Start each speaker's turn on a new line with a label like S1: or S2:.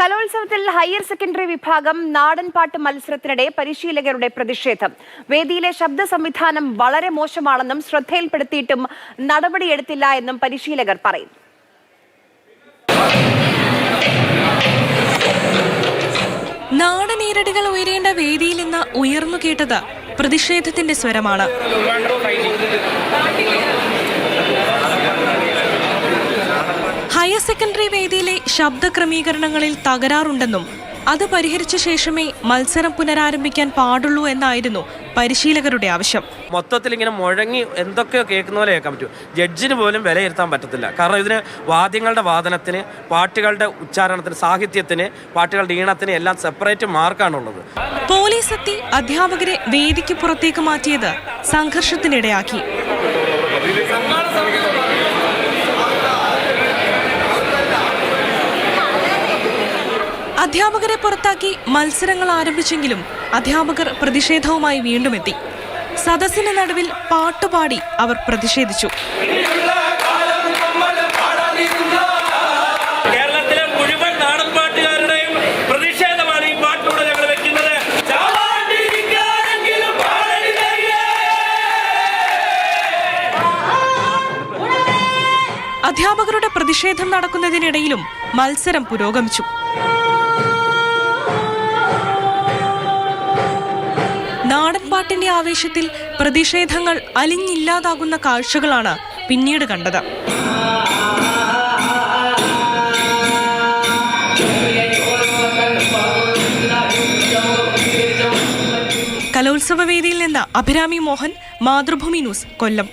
S1: കലോത്സവത്തിൽ higher secondary വിഭാഗം നാടൻപാട്ട് മത്സരത്തിനിടെ പരിശീലകരുടെ പ്രതിഷേധം. വേദിയിലെ ശബ്ദ സംവിധാനം വളരെ മോശമാണെന്നും ശ്രദ്ധയിൽപ്പെടുത്തിയിട്ടും നടപടിയെടുത്തില്ല എന്നും പരിശീലകർ പറയുന്നു.
S2: നാടനീരടികൾ ഉയരേണ്ട വേദിയിൽ നിന്ന് ഉയർന്നു കേട്ടത് പ്രതിഷേധത്തിന്റെ സ്വരമാണ് ഹയർ സെക്കൻഡറി വേദിയിലെ ശബ്ദ ക്രമീകരണങ്ങളിൽ തകരാറുണ്ടെന്നും അത് പരിഹരിച്ച ശേഷമേ മത്സരം പുനരാരംഭിക്കാൻ പാടുള്ളൂ എന്നായിരുന്നു പരിശീലകരുടെ ആവശ്യം.
S3: മൊത്തത്തിൽ ഇങ്ങനെ മുഴങ്ങി എന്തൊക്കെയോ കേൾക്കുന്ന പോലെ കേൾക്കാൻ പറ്റും. ജഡ്ജിന് പോലും വിലയിരുത്താൻ പറ്റത്തില്ല. കാരണം ഇതിന് വാദ്യങ്ങളുടെ വാദനത്തിന് പാട്ടുകളുടെ ഉച്ചാരണത്തിന് സാഹിത്യത്തിന് പാട്ടുകളുടെ ഈണത്തിന് എല്ലാം സെപ്പറേറ്റ് മാർക്കാണുള്ളത്
S2: പോലീസ് എത്തി അധ്യാപകരെ വേദിക്ക് പുറത്തേക്ക് മാറ്റിയത് സംഘർഷത്തിനിടയാക്കി. അധ്യാപകരെ പുറത്താക്കി മത്സരങ്ങൾ ആരംഭിച്ചെങ്കിലും അധ്യാപകർ പ്രതിഷേധവുമായി വീണ്ടും എത്തി. സദസ്സിന് നടുവിൽ പാട്ടുപാടി അവർ പ്രതിഷേധിച്ചു. അധ്യാപകരുടെ പ്രതിഷേധം നടക്കുന്നതിനിടയിലും മത്സരം പുരോഗമിച്ചു. നാടൻപാട്ടിന്റെ ആവേശത്തിൽ പ്രതിഷേധങ്ങൾ അലിഞ്ഞില്ലാതാകുന്ന കാഴ്ചകളാണ് പിന്നീട് കണ്ടത്. കലോത്സവ വേദിയിൽ നിന്ന് അഭിരാമി മോഹൻ മാതൃഭൂമി ന്യൂസ് കൊല്ലം.